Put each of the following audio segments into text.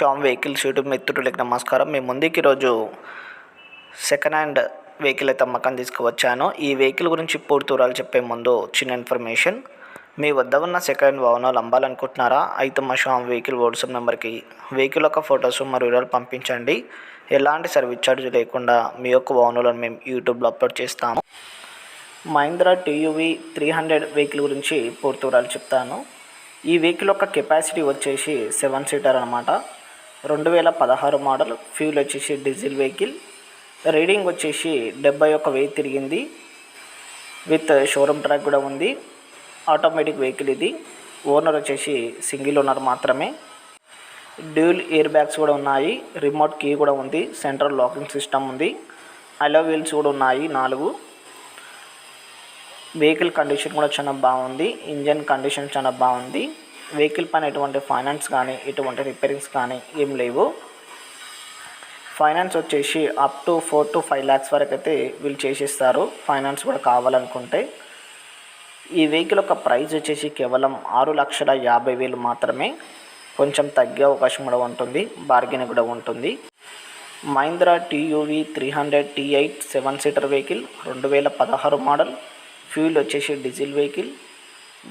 Shyam vehicles YouTube మిత్రులకి నమస్కారం. మీ ముందుకి ఈరోజు సెకండ్ హ్యాండ్ వెహికల్ అయితే అమ్మకం తీసుకువచ్చాను. ఈ వెహికల్ గురించి పూర్తి వివరాలు చెప్పే ముందు చిన్న ఇన్ఫర్మేషన్ మీ వద్ద ఉన్న సెకండ్ హ్యాండ్ వాహనాలు అమ్మాలనుకుంటున్నారా? అయితే మా షామ్ వెహికల్ వాట్సాప్ నెంబర్కి వెహికల్ యొక్క ఫొటోస్ మరియు వివరాలు పంపించండి. ఎలాంటి సర్వీస్ ఛార్జ్ లేకుండా మీ యొక్క వాహనాలను మేము యూట్యూబ్లో అప్లోడ్ చేస్తాము. Mahindra TUV three hundred vehicle గురించి పూర్తి వివరాలు చెప్తాను. ఈ వెహికల్ యొక్క కెపాసిటీ వచ్చేసి సెవెన్ సీటర్ అనమాట రెండు వేల పదహారు మోడల్ ఫ్యూల్ వచ్చేసి డీజిల్ వెహికల్. రీడింగ్ వచ్చేసి డెబ్బై ఒక్క వెయ్యి తిరిగింది. విత్ షోరూమ్ ట్రాక్ కూడా ఉంది. ఆటోమేటిక్ వెహికల్ ఇది. ఓనర్ వచ్చేసి సింగిల్ ఓనర్ మాత్రమే. డ్యూల్ ఇయర్ బ్యాగ్స్ కూడా ఉన్నాయి. రిమోట్ కీ కూడా ఉంది. సెంట్రల్ లాకింగ్ సిస్టమ్ ఉంది. అలో వీల్స్ కూడా ఉన్నాయి నాలుగు. వెహికల్ కండిషన్ కూడా చాలా బాగుంది. ఇంజన్ కండిషన్ చాలా బాగుంది. వెహికల్ పైన ఎటువంటి ఫైనాన్స్ కానీ ఎటువంటి రిపేరింగ్స్ కానీ ఏం లేవు. ఫైనాన్స్ వచ్చేసి up to four to five lakhs వరకు అయితే వీళ్ళు చేసిస్తారు. ఫైనాన్స్ కూడా కావాలనుకుంటే. ఈ వెహికల్ యొక్క ప్రైస్ వచ్చేసి కేవలం ఆరు లక్షల యాభై వేలు మాత్రమే. కొంచెం తగ్గే అవకాశం కూడా ఉంటుంది. బార్గెన్ కూడా ఉంటుంది. Mahindra TUV three hundred T eight seven seater vehicle రెండు వేల పదహారు మోడల్. ఫ్యూల్ వచ్చేసి డీజిల్ వెహికల్.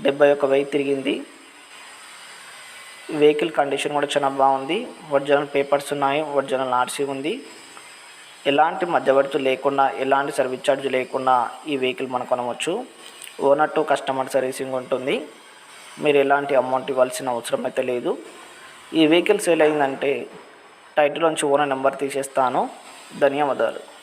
డెబ్బై ఒక వెయ్యి తిరిగింది. వెహికల్ కండిషన్ కూడా చాలా బాగుంది. ఒరిజినల్ పేపర్స్ ఉన్నాయి ఒరిజినల్ ఆర్సీ ఉంది. ఎలాంటి మధ్యవర్తి లేకుండా ఎలాంటి సర్వీస్ ఛార్జ్ లేకుండా ఈ వెహికల్ మనం కొనవచ్చు. ఓనర్ టు కస్టమర్ సర్వీసింగ్ ఉంటుంది. మీరు ఎలాంటి అమౌంట్ ఇవ్వాల్సిన అవసరం అయితే లేదు. ఈ వెహికల్ సేల్ అయిందంటే టైటిల్ నుంచి ఓనర్ నెంబర్ తీసేస్తాను. ధన్యవాదాలు.